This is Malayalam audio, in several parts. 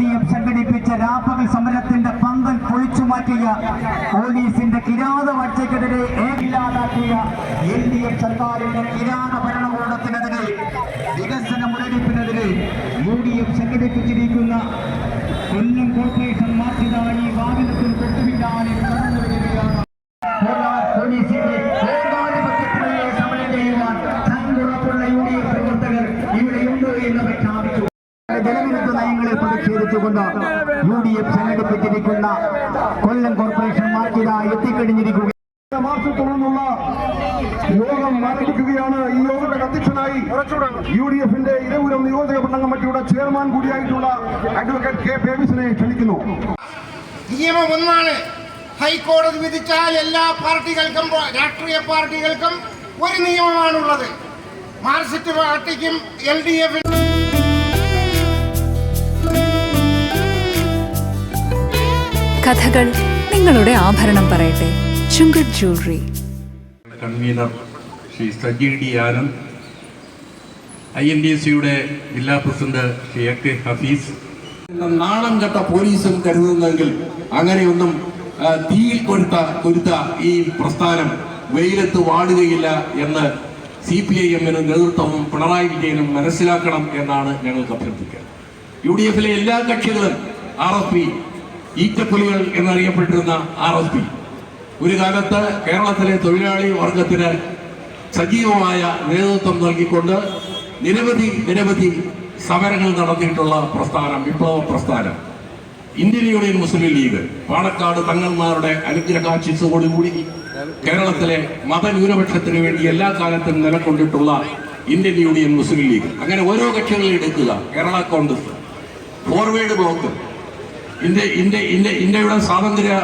ഡി സംഘടിപ്പിച്ച രാപ്പകൽ സമരത്തിന്റെ പന്തൽ പൊളിച്ചു മാറ്റിയ പോലീസിന്റെ കിരാത വാഴ്ചക്കെതിരെ ഏകില്ലാതാക്കിയ എൽ ഡി എഫ് സർക്കാരിന്റെ കിരാത ഭരണകൂടത്തിനെതിരെ വികസന മുന്നറിയിപ്പിനെതിരെ യു ഡി എഫ് സംഘടിപ്പിച്ചിരിക്കുന്ന കൊല്ലം കോർപ്പറേഷൻ നയങ്ങളിൽ പ്രതിഷേധിച്ചുകൊണ്ട് യു ഡി എഫ് സംഘടിപ്പിച്ചിരിക്കുന്ന കൊല്ലം കോർപ്പറേഷൻ മാർച്ചിതായി എത്തിക്കഴിഞ്ഞിരിക്കുക മാർച്ച് തുടർന്നുള്ള യോഗം ആരംഭിക്കുകയാണ്. ഈ യോഗത്തിന്റെ അധ്യക്ഷനായി യു ഡി എഫിന്റെ ഇരവുരം നിയോജക മണ്ഡലം കമ്മിറ്റിയുടെ ചെയർമാൻ കൂടിയായിട്ടുള്ള അഡ്വക്കേറ്റ് കെ പേവിസിനെ ക്ഷണിക്കുന്നു. നിയമം ഒന്നാണ് ഹൈക്കോടതി വിധിച്ചാൽ എല്ലാ പാർട്ടികൾക്കും രാഷ്ട്രീയ പാർട്ടികൾക്കും ഒരു നിയമമാണുള്ളത്. മാർക്സിസ്റ്റ് പാർട്ടിക്കും എൽ ഡി എഫിനും കഥകൾ നിങ്ങളുടെ ആഭരണം പറയട്ടെ. Chungath jewellery. Convener Shri Saji D Anand. I N D സിയുടെ ജില്ലാ president Shri A K Hafeez. നാണം കെട്ട പോലീസും കരുതുന്നെങ്കിൽ അങ്ങനെയൊന്നും തീയിൽ കൊരുത്ത കൊരുത്ത ഈ പ്രസ്ഥാനം വെയിലത്ത് വാടുകയില്ല എന്ന് സി പി ഐ എമ്മിന് നേതൃത്വവും പിണറായി വിജയനും മനസ്സിലാക്കണം എന്നാണ് ഞങ്ങൾക്ക് അഭ്യർത്ഥിക്കുക. യു ഡി എഫിലെ എല്ലാ കക്ഷികളും ആർ എസ് പി ഈറ്റപ്പുലികൾ എന്നറിയപ്പെട്ടിരുന്ന ആർ എസ് പി. ഒരു കാലത്ത് കേരളത്തിലെ തൊഴിലാളി വർഗത്തിന് സജീവമായ നേതൃത്വം നൽകിക്കൊണ്ട് നിരവധി നിരവധി സമരങ്ങൾ നടത്തിയിട്ടുള്ള പ്രസ്ഥാനം വിപ്ലവ പ്രസ്ഥാനം. Indian union Muslim league Panakkad തങ്ങന്മാരുടെ അനുഗ്രഹാശിസോടുകൂടി കേരളത്തിലെ മതന്യൂനപക്ഷത്തിന് വേണ്ടി എല്ലാ കാലത്തും നിലകൊണ്ടിട്ടുള്ള ഇന്ത്യൻ യൂണിയൻ മുസ്ലിം ലീഗ്. അങ്ങനെ ഓരോ കക്ഷികളിൽ എടുക്കുക Kerala congress forward bloc India India India ഇന്ത്യയുടെ സ്വാതന്ത്ര്യ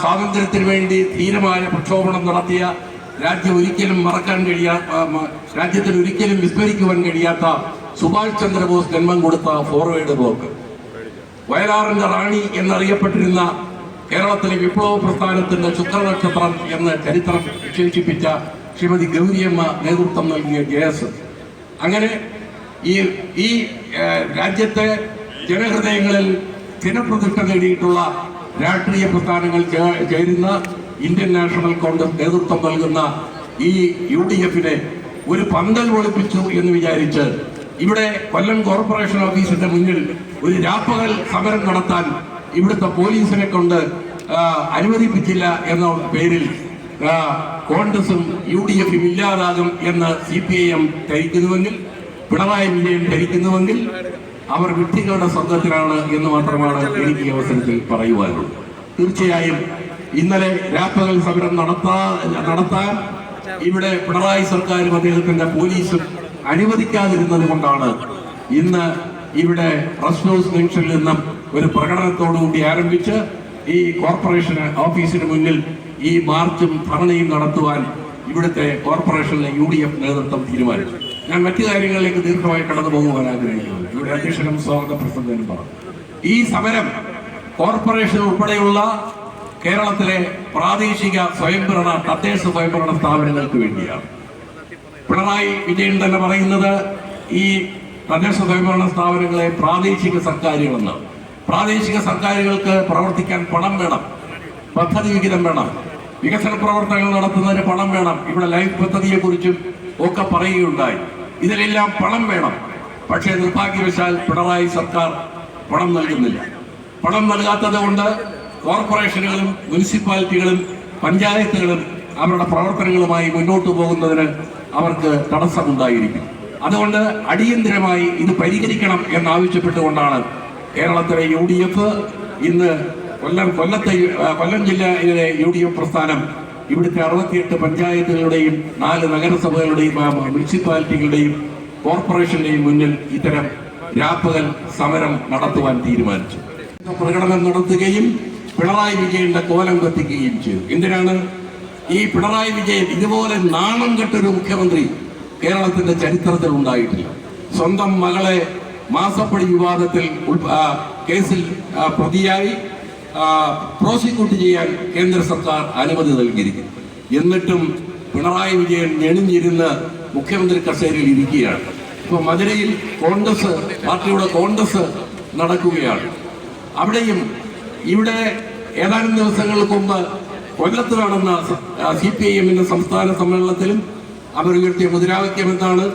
സ്വാതന്ത്ര്യത്തിന് വേണ്ടി ധീരമായ പ്രക്ഷോഭണം നടത്തിയ രാജ്യം ഒരിക്കലും മറക്കാൻ കഴിയാ രാജ്യത്തിന് ഒരിക്കലും വിസ്മരിക്കുവാൻ കഴിയാത്ത സുഭാഷ് ചന്ദ്രബോസ് ജന്മം കൊടുത്ത ഫോർവേഡ് ബ്ലോക്ക്. വയലാറിന്റെ റാണി എന്നറിയപ്പെട്ടിരുന്ന കേരളത്തിലെ വിപ്ലവ പ്രസ്ഥാനത്തിന്റെ ശുക്രനക്ഷത്രം എന്ന് ചരിത്രം വിശേഷിപ്പിച്ച ശ്രീമതി ഗൗരിയമ്മ നേതൃത്വം നൽകിയ ജെ എസ് അങ്ങനെ ഈ ഈ രാജ്യത്തെ ജനഹൃദയങ്ങളിൽ ജനപ്രതിഷ്ഠ നേടിയിട്ടുള്ള രാഷ്ട്രീയ പ്രസ്ഥാനങ്ങൾ ചേരുന്ന ഇന്ത്യൻ നാഷണൽ കോൺഗ്രസ് നേതൃത്വം നൽകുന്ന ഈ യു ഡി എഫിനെ ഒരു പന്തൽ ഒളിപ്പിച്ചു എന്ന് വിചാരിച്ച് ഇവിടെ കൊല്ലം കോർപ്പറേഷൻ ഓഫീസിന്റെ മുന്നിൽ ഒരു രാപ്പകൽ സമരം നടത്താൻ ഇവിടുത്തെ പോലീസിനെ കൊണ്ട് അനുവദിപ്പിച്ചില്ല എന്ന പേരിൽ കോൺഗ്രസും യു ഡി എഫും ഇല്ലാതാകും എന്ന് സി പി ഐ എം ധരിക്കുന്നുവെങ്കിൽ പിണറായി വിജയൻ ധരിക്കുന്നുവെങ്കിൽ അവർ വിഡ്ഢികളുടെ സ്വർഗത്തിലാണ് എന്ന് മാത്രമാണ് എനിക്ക് ഈ അവസരത്തിൽ പറയുവാനുള്ളത്. തീർച്ചയായും ഇന്നലെ രാപ്പകൽ സമരം നടത്താ നടത്താൻ ഇവിടെ പിണറായി സർക്കാരും അദ്ദേഹത്തിന്റെ പോലീസും അനുവദിക്കാതിരുന്നത് കൊണ്ടാണ് ഇന്ന് ഇവിടെ റെസ്റ്റ് ഹൗസ് ജംഗ്ഷനിൽ നിന്നും ഒരു പ്രകടനത്തോടുകൂടി ആരംഭിച്ച് ഈ കോർപ്പറേഷൻ ഓഫീസിന് മുന്നിൽ ഈ മാർച്ചും ധർണയും നടത്തുവാൻ ഇവിടുത്തെ കോർപ്പറേഷനിലെ യു ഡി എഫ് നേതൃത്വം തീരുമാനിച്ചു. ഞാൻ മറ്റു കാര്യങ്ങളിലേക്ക് ദീർഘമായി കടന്നു പോകുവാൻ ആഗ്രഹിക്കുന്നു. ഇവിടെ സ്വാഗത പ്രസിഡന്റും പറഞ്ഞു. ഈ സമരം കോർപ്പറേഷൻ ഉൾപ്പെടെയുള്ള കേരളത്തിലെ പ്രാദേശിക സ്വയംഭരണ തദ്ദേശ സ്വയംഭരണ സ്ഥാപനങ്ങൾക്ക് വേണ്ടിയാണ്. പിണറായി വിജയൻ തന്നെ പറയുന്നത് ഈ തദ്ദേശ സ്വയംഭരണ സ്ഥാപനങ്ങളെ പ്രാദേശിക സർക്കാരുകളെന്ന്. പ്രാദേശിക സർക്കാരുകൾക്ക് പ്രവർത്തിക്കാൻ പണം വേണം പദ്ധതി വിഹിതം വേണം വികസന പ്രവർത്തനങ്ങൾ നടത്തുന്നതിന് പണം വേണം ഇവിടെ ലൈഫ് പദ്ധതിയെ കുറിച്ചും ഒക്കെ പറയുകയുണ്ടായി. ഇതിലെല്ലാം പണം വേണം. പക്ഷേ നിർഭാഗ്യവശാൽ പിണറായി സർക്കാർ പണം നൽകുന്നില്ല. പണം നൽകാത്തത് കൊണ്ട് കോർപ്പറേഷനുകളും മുനിസിപ്പാലിറ്റികളും പഞ്ചായത്തുകളും അവരുടെ പ്രവർത്തനങ്ങളുമായി മുന്നോട്ട് പോകുന്നതിന് അവർക്ക് തടസ്സമുണ്ടായിരിക്കും. അതുകൊണ്ട് അടിയന്തിരമായി ഇത് പരിഹരിക്കണം എന്നാവശ്യപ്പെട്ടുകൊണ്ടാണ് കേരളത്തിലെ യു ഡി എഫ് ഇന്ന് കൊല്ലം കൊല്ലത്തെ കൊല്ലം ജില്ലയിലെ യു ഡി എഫ് പ്രസ്ഥാനം ഇവിടുത്തെ അറുപത്തിയെട്ട് പഞ്ചായത്തുകളുടെയും നാല് നഗരസഭകളുടെയും മുനിസിപ്പാലിറ്റികളുടെയും കോർപ്പറേഷന്റെയും മുന്നിൽ ഇത്തരം രാപ്പകൽ സമരം നടത്തുവാൻ തീരുമാനിച്ചു. പ്രകടനം നടത്തുകയും പിണറായി വിജയന്റെ കോലം കത്തിക്കുകയും ചെയ്തു. എന്തിനാണ്? ഈ പിണറായി വിജയൻ ഇതുപോലെ നാണം കെട്ടൊരു മുഖ്യമന്ത്രി കേരളത്തിന്റെ ചരിത്രത്തിൽ ഉണ്ടായിട്ടില്ല. സ്വന്തം മകളെ മാസപ്പടി വിവാദത്തിൽ കേസിൽ പ്രതിയായി പ്രോസിക്യൂട്ട് ചെയ്യാൻ കേന്ദ്ര സർക്കാർ അനുമതി നൽകിയിരിക്കുന്നു. എന്നിട്ടും പിണറായി വിജയൻ ഞെണിഞ്ഞിരുന്ന് മുഖ്യമന്ത്രി കസേരയിൽ ഇരിക്കുകയാണ്. ഇപ്പൊ മധുരയിൽ കോൺഗ്രസ് പാർട്ടിയുടെ കോൺഗ്രസ് നടക്കുകയാണ്. അവിടെയും ഇവിടെ ഏതാനും ദിവസങ്ങൾക്ക് മുമ്പ് കൊല്ലത്ത് നടന്ന സി പി ഐ എമ്മിന്റെ സംസ്ഥാന സമ്മേളനത്തിലും അവർ ഉയർത്തിയ മുദ്രാവാക്യം എന്താണ്?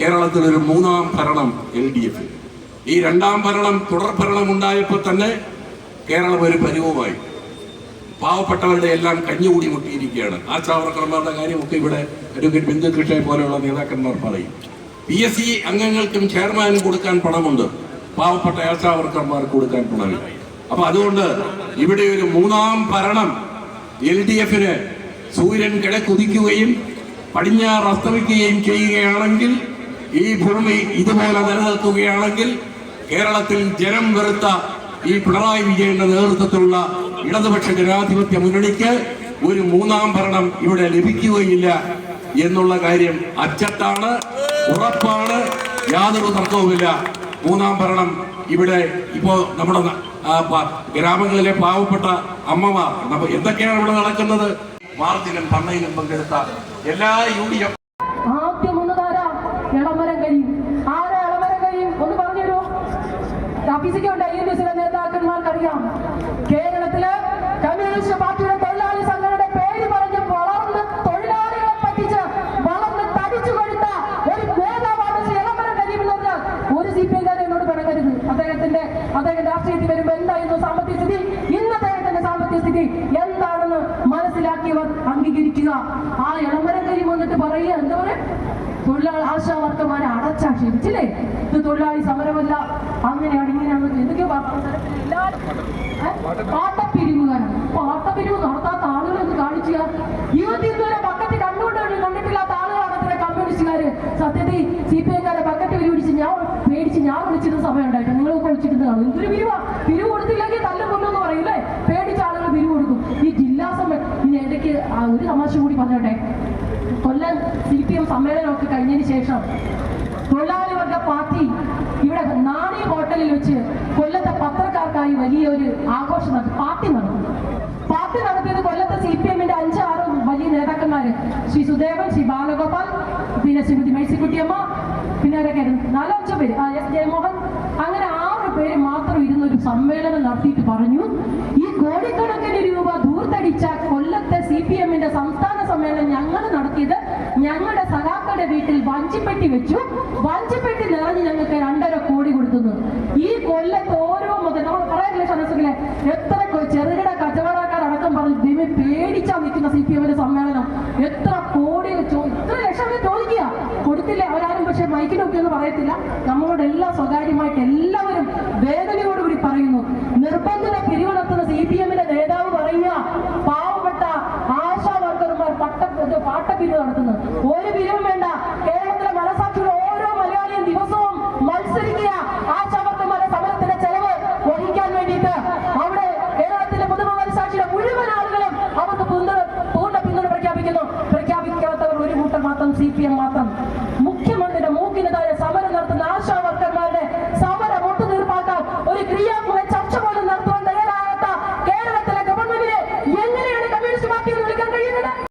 കേരളത്തിൽ ഒരു മൂന്നാം ഭരണം എൽ ഡി എഫ്. ഈ രണ്ടാം ഭരണം തുടർ ഭരണം ഉണ്ടായപ്പോൾ തന്നെ കേരളം ഒരു പരിവുമായി. പാവപ്പെട്ടവരുടെ എല്ലാം കഞ്ഞുകൂടി മുട്ടിയിരിക്കുകയാണ്. ആ ആശാവർക്കർമാരുടെ കാര്യമൊക്കെ ഇവിടെ അഡ്വക്കേറ്റ് ബിന്ദു കൃഷ്ണയെ പോലെയുള്ള നേതാക്കന്മാർ പറയും. പി എസ് സി അംഗങ്ങൾക്കും ചെയർമാനും കൊടുക്കാൻ പണമുണ്ട്. പാവപ്പെട്ട ആശാവർക്കർമാർക്ക് കൊടുക്കാൻ പണമില്ല. അപ്പൊ അതുകൊണ്ട് ഇവിടെ ഒരു മൂന്നാം ഭരണം എൽ ഡി എഫിന് സൂര്യൻ കിടക്കുതിക്കുകയും പടിഞ്ഞാറ് അസ്തമിക്കുകയും ചെയ്യുകയാണെങ്കിൽ ഈ ഭൂമി ഇതുപോലെ നിലനിൽക്കുകയാണെങ്കിൽ കേരളത്തിൽ ജനം വെറുത്ത ഈ പിണറായി വിജയന്റെ നേതൃത്വത്തിലുള്ള ഇടതുപക്ഷ ജനാധിപത്യ മുന്നണിക്ക് ഒരു മൂന്നാം ഭരണം ഇവിടെ ലഭിക്കുകയില്ല. എന്നുള്ള കാര്യം അച്ചട്ടാണ് ഉറപ്പാണ്. യാതൊരു തർക്കവുമില്ല. മൂന്നാം ഭരണം ഇവിടെ ഇപ്പോ നമ്മുടെ ഗ്രാമങ്ങളിലെ പാവപ്പെട്ട അമ്മമാർ എന്തൊക്കെയാണ് ഇവിടെ നടക്കുന്നത്? മാർച്ചിലും പണ്ണയിലും പങ്കെടുത്ത എല്ലാ യു ഡി എഫ് ആദ്യം ഒന്ന് താരാ കേരളത്തിൽ കമ്മ്യൂണിസ്റ്റ് പാർട്ടിയുടെ തൊഴിലാളി സംഘടനയുടെ പേര് പറഞ്ഞ് വളർന്ന് തൊഴിലാളികളെ പറ്റിച്ച് വളർന്ന് തടിച്ചു കൊടുത്ത ഒരു നേതാവാണ് ശ്രീ ഇളമരം കരീം എന്ന് പറഞ്ഞാൽ ഒരു സി പി ഐക്കാരൻ എന്നോട് പിണങ്ങരുത് അദ്ദേഹത്തിന്റെ അദ്ദേഹം രാഷ്ട്രീയത്തിൽ വരുമ്പോൾ എന്തായിരുന്നു സാമ്പത്തിക സ്ഥിതി? ഇന്ന് അദ്ദേഹത്തിന്റെ സാമ്പത്തിക സ്ഥിതി എന്താണെന്ന് മനസ്സിലാക്കിയവർ അംഗീകരിക്കുക. ആ ഇളമരം കരി വന്നിട്ട് പറയുക എന്താ പറയാ? തൊഴിലാളി ആശാവർക്കമാരെ അടച്ചാക്ഷേപിച്ചില്ലേ ഇത് തൊഴിലാളി സമരമല്ല. അങ്ങനെയാണ് ഇങ്ങനെയാണ് എന്തൊക്കെയോ പാട്ടപ്പിരിവുകാരാണ്. അപ്പൊ പാട്ടപ്പിരിവ് നടത്താത്ത ആളുകൾ എന്ന് കാണിക്കുക യുവതി ഇതുവരെ ബക്കറ്റ് കണ്ടുകൊണ്ടാണ് കണ്ടിട്ടില്ലാത്ത ആളുകളാണ് അത്ര കമ്മ്യൂണിസ്റ്റുകാര്. സത്യത്തിൽ സി പി ഐക്കാരെ ബക്കറ്റ് പിരിപിടിച്ച് ഞാൻ പേടിച്ച് ഞാൻ വിളിച്ചിരുന്ന സമയം വിളിച്ചിരുന്ന കാണും എന്തൊരു പിരിവാ? പിരിവ് കൊടുത്തില്ലെങ്കിൽ തല്ലും കൊല്ലുമെന്ന് പറയില്ലേ പേടിച്ച ആളുകൾ പിരിവ് കൊടുക്കും. ഈ ജില്ലാ സമ്മേളനം ഇനി ഇടയ്ക്ക് ഒരു തമാശ കൂടി പറഞ്ഞോട്ടെ. കൊല്ലം സി പി എം സമ്മേളനമൊക്കെ കഴിഞ്ഞതിന് ശേഷം തൊഴിലാളി വർഗ പാർട്ടി ഇവിടെ നാണി ഹോട്ടലിൽ വെച്ച് കൊല്ലത്തെ പത്രക്കാർക്കായി വലിയൊരു ആഘോഷം നടത്തി. പാർട്ടി നടത്തി. പാർട്ടി നടത്തിയത് കൊല്ലത്തെ സി പി എമ്മിന്റെ അഞ്ചാറും വലിയ നേതാക്കന്മാര്. ശ്രീ സുദേവൻ ശ്രീ ബാലഗോപാൽ പിന്നെ ശ്രീമതി മേഴ്സിക്കുട്ടിയമ്മ പിന്നെ ആരൊക്കെയായിരുന്നു? നാലഞ്ചു പേര്. ആ എസ് ജയമോഹൻ ഇരുന്നൊരു സമ്മേളനം നടത്തിയിട്ട് പറഞ്ഞു. ഈ കോടിക്കണക്കിന് രൂപ ധൂർത്തടിച്ച കൊല്ലത്തെ സി പി എമ്മിന്റെ സംസ്ഥാന സമ്മേളനം ഞങ്ങൾ നടത്തിയത് ഞങ്ങളുടെ സഖാക്കളുടെ വീട്ടിൽ വഞ്ചിപ്പെട്ടി വെച്ചു. വഞ്ചിപ്പെട്ടി നിറഞ്ഞ് ഞങ്ങൾക്ക് രണ്ടര കോടി കൊടുത്തുന്നു ഈ കൊല്ലത്ത് ഓരോ മുതൽ നമ്മൾ പറയാറില്ല ഷനസുകളെ എത്ര ചെറുകിട കച്ചവടക്കാരടക്കം പറഞ്ഞു ദൈവം പേടിച്ചാ നിൽക്കുന്ന സി പി എമ്മിന്റെ സമ്മേളനം. എത്ര കോടി എത്ര ലക്ഷം ചോദിക്കുക. കൊടുത്തില്ല? അവരാരും പക്ഷെ മൈക്കിനൊക്കെ ഒന്നും പറയത്തില്ല. നമ്മളോട് എല്ലാം സ്വകാര്യമായിട്ട് എല്ലാവരും വേദനയോടുകൂടി പറയുന്നു നിർബന്ധിത പിരിവ് നടത്തുന്ന സി പി എമ്മിന്റെ നേതാവ് പറയുക പാവപ്പെട്ട ആശാ വർക്കർമാർ പട്ട ഇത് നടത്തുന്നത് ഒരു പിരിവും വേണ്ട. കേരളത്തിലെ മനസാക്ഷികൾ ഓരോ മലയാളിയും ദിവസവും മത്സരിക്കുക. ആ വർക്കർമാരുടെ സമരത്തിന്റെ ചെലവ് വഹിക്കാൻ വേണ്ടിയിട്ട് അവിടെ കേരളത്തിലെ പൊതുമ മനസാക്ഷിയുടെ മുഴുവൻ ആളുകളും അവർക്ക് പൂർണ പിന്തുണ പ്രഖ്യാപിക്കുന്നു. പ്രഖ്യാപിക്കാത്തവർ ഒരു കൂട്ടം മാത്രം സി പി എം മാത്രം